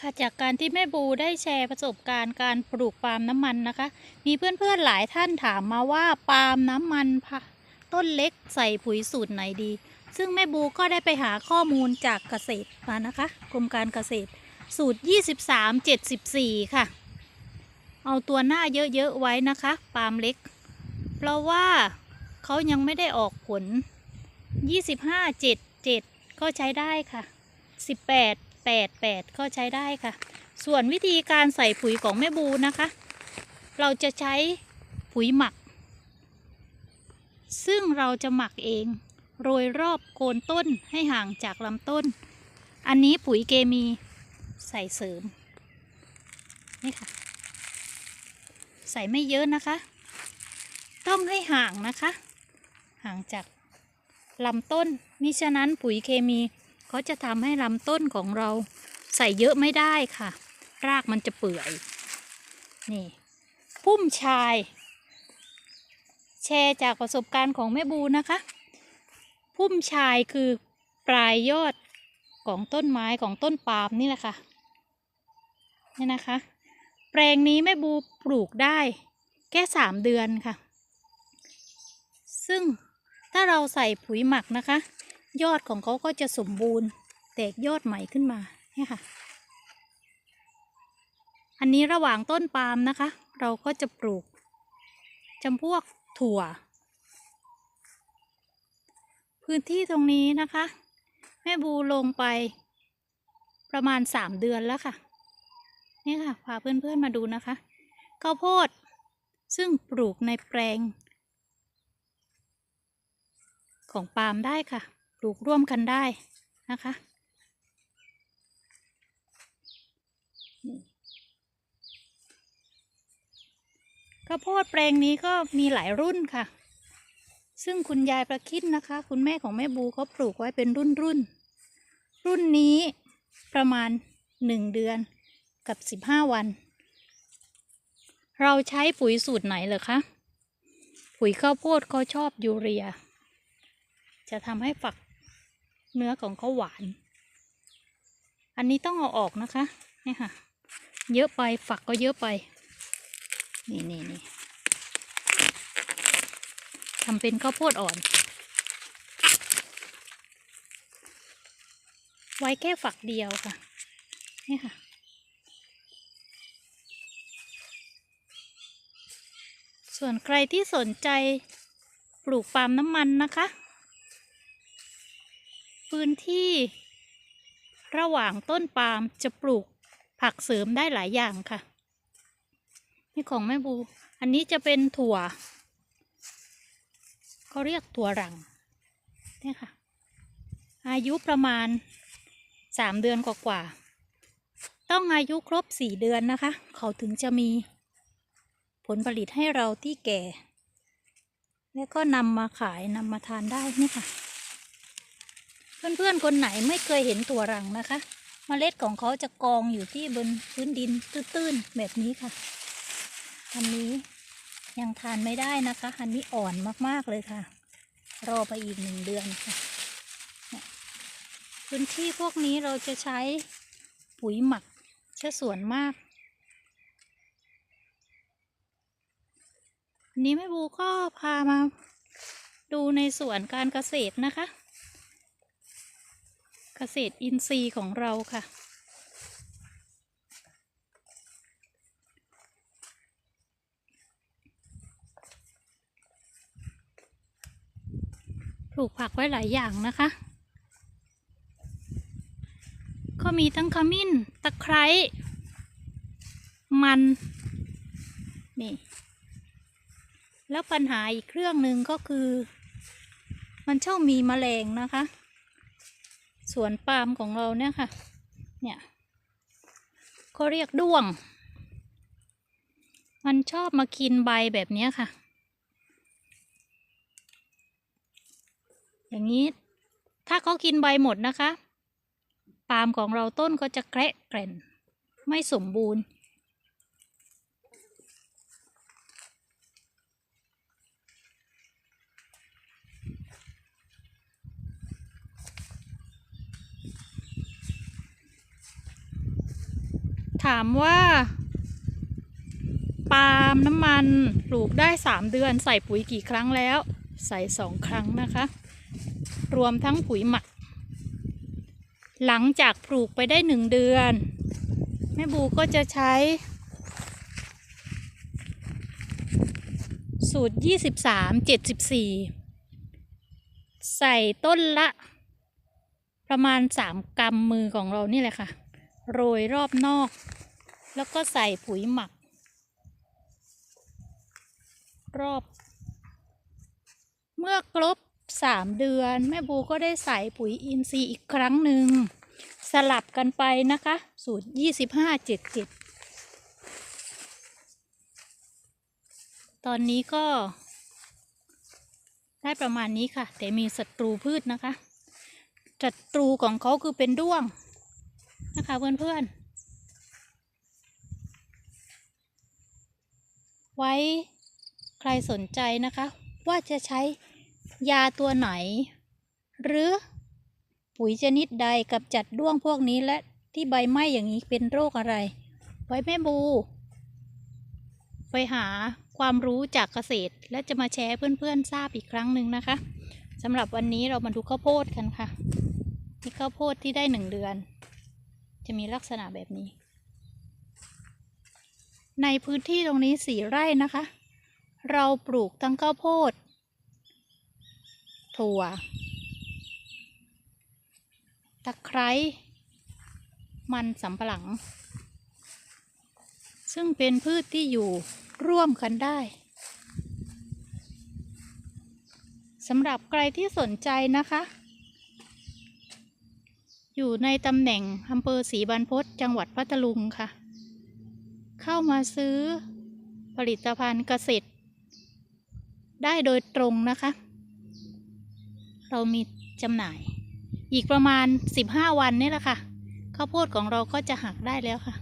ค่ะจากการที่แม่บูได้แชร์ประสบการณ์การปลูกปาล์มน้ำมันนะคะ มีเพื่อนๆหลายท่านถามมาว่าปาล์มน้ำมันต้นเล็กใส่ปุ๋ยสูตรไหนดี ซึ่งแม่บูก็ได้ไปหาข้อมูลจากเกษตรมานะคะกรมการเกษตรสูตร 23 74 ค่ะ เอาตัวหน้าเยอะๆไว้นะคะปาล์มเล็ก เพราะว่าเขายังไม่ได้ออกผล 25 77 ก็ใช้ได้ค่ะ 18 88 ก็ใช้ได้ค่ะ ส่วนวิธีการใส่ปุ๋ยของแม่บูนะคะ เราจะใช้ปุ๋ยหมัก ซึ่งเราจะหมักเอง โรยรอบโคนต้นให้ห่างจากลำต้น อันนี้ปุ๋ยเคมีใส่เสริม นี่ค่ะ ใส่ไม่เยอะนะคะ ต้องให้ห่างนะคะ ห่างจากลำต้นมิฉะนั้นปุ๋ยเคมี เขาจะทำให้ลำต้นของเราใส่เยอะไม่ได้ค่ะ รากมันจะเปื่อย นี่ พุ่มชาย แชร์จากประสบการณ์ของแม่บูนะคะ พุ่มชายคือปลายยอดของต้นไม้ของต้นปาล์มนี่แหละค่ะนี่นะคะ แปลงนี้แม่บูปลูกได้ แค่สามเดือนค่ะ ซึ่งถ้าเราใส่ปุ๋ยหมักนะคะ ยอดของเขาก็จะสมบูรณ์ แตกยอดใหม่ขึ้นมาเนี่ยค่ะ อันนี้ระหว่างต้นปาล์มนะคะ เราก็จะปลูกจำพวกถั่ว พื้นที่ตรงนี้นะคะ แม่บูลงไปประมาณสามเดือนแล้วค่ะ นี่ค่ะพาเพื่อนๆมาดูนะคะข้าวโพดซึ่งปลูกในแปลง ของปาล์มได้ค่ะ ปลูกร่วมกันได้นะคะข้าวโพดแปลงนี้ก็มีหลายรุ่นค่ะ ซึ่งคุณยายประคิดนะคะ คุณแม่ของแม่บูเขาปลูกไว้เป็นรุ่นรุ่น รุ่นนี้ประมาณหนึ่งเดือนกับสิบห้าวัน เราใช้ปุ๋ยสูตรไหนเหรอคะ ปุ๋ยข้าวโพดเขาชอบยูเรีย จะทำให้ฝัก เนื้อของเขาหวาน อันนี้ต้องเอาออกนะคะนี่ค่ะ เยอะไปฝักก็เยอะไป นี่นี่นี่ทำเป็นข้าวโพดอ่อน ไว้แค่ฝักเดียวค่ะ นี่ค่ะส่วนใครที่สนใจปลูกปาล์มน้ำมันนะคะ พื้นที่ระหว่างต้นปาล์มจะปลูกผักเสริมได้หลายอย่างค่ะ นี่ของแม่บู อันนี้จะเป็นถั่วเขาเรียกถั่วรังนี่ค่ะ อายุประมาณสามเดือนกว่าๆต้องอายุครบสี่เดือนนะคะ เขาถึงจะมีผลผลิตให้เราที่แก่ แล้วก็นำมาขายนำมาทานได้นี่ค่ะ เพื่อนๆคนไหนไม่เคยเห็นถั่วรังนะคะเมล็ดของเขาจะกองอยู่ที่บนพื้นดินตื้นๆแบบนี้ค่ะ อันนี้ยังทานไม่ได้นะคะ อันนี้อ่อนมากๆเลยค่ะ รอไปอีกหนึ่งเดือนค่ะ พื้นที่พวกนี้เราจะใช้ปุ๋ยหมักเช่ส่วนมากวันนี้แม่บูก็พามาดูในสวนการเกษตรนะคะ เกษตรอินทรีย์ของเราค่ะ ปลูกผักไว้หลายอย่างนะคะ ก็มีทั้งขมิ้น ตะไคร้ มัน นี่ แล้วปัญหาอีกเครื่องหนึ่งก็คือ มันชอบมีแมลงนะคะ สวนปาล์มของเราเนี่ยค่ะ เนี่ยเขาเรียกด้วง มันชอบมากินใบแบบนี้ค่ะ อย่างนี้ถ้าเขากินใบหมดนะคะ ปาล์มของเราต้นก็จะแกระแกร่นไม่สมบูรณ์ ถามว่าปาล์มน้ำมันปลูกได้ 3 เดือน ใส่ปุ๋ยกี่ครั้งแล้ว ใส่2ครั้งนะคะ รวมทั้งปุ๋ยหมัก หลังจากปลูกไปได้ 1 เดือน แม่บูก็จะใช้ สูตร 23 74 ใส่ต้นละ ประมาณ 3กำมือของเรานี่แหละค่ะ โรยรอบนอก แล้วก็ใส่ปุ๋ยหมัก รอบ เมื่อครบ3เดือน แม่บูก็ได้ใส่ปุ๋ยอินทรีย์อีกครั้งหนึ่ง สลับกันไปนะคะ สูตร25 77ตอนนี้ก็ ได้ประมาณนี้ค่ะ แต่มีศัตรูพืชนะคะศัตรูของเขาคือเป็นด้วงนะคะเพื่อนๆ ไว้ใครสนใจนะคะ ว่าจะใช้ยาตัวไหน หรือปุ๋ยชนิดใดกับจัดด้วงพวกนี้และที่ใบไหม้อย่างนี้เป็นโรคอะไร ไว้แม่บู ไปหาความรู้จากเกษตร และจะมาแชร์เพื่อนๆทราบอีกครั้งหนึ่งนะคะสำหรับวันนี้เรามาดูข้าวโพดกันค่ะนี่ข้าวโพดที่ได้หนึ่งเดือน จะมีลักษณะแบบนี้ ในพื้นที่ตรงนี้สี่ไร่นะคะ เราปลูกทั้งข้าวโพด ถั่ว ตะไคร้ มันสำปะหลัง ซึ่งเป็นพืชที่อยู่ร่วมกันได้สำหรับใครที่สนใจนะคะ อยู่ในตำแหน่งอำเภอศรีบรรพตจังหวัดพัทลุงค่ะ เข้ามาซื้อผลิตภัณฑ์เกษตร ได้โดยตรงนะคะ เรามีจำหน่าย อีกประมาณ 15 วันนี่แหละค่ะ ข้าวโพดของเราก็จะหักได้แล้วค่ะ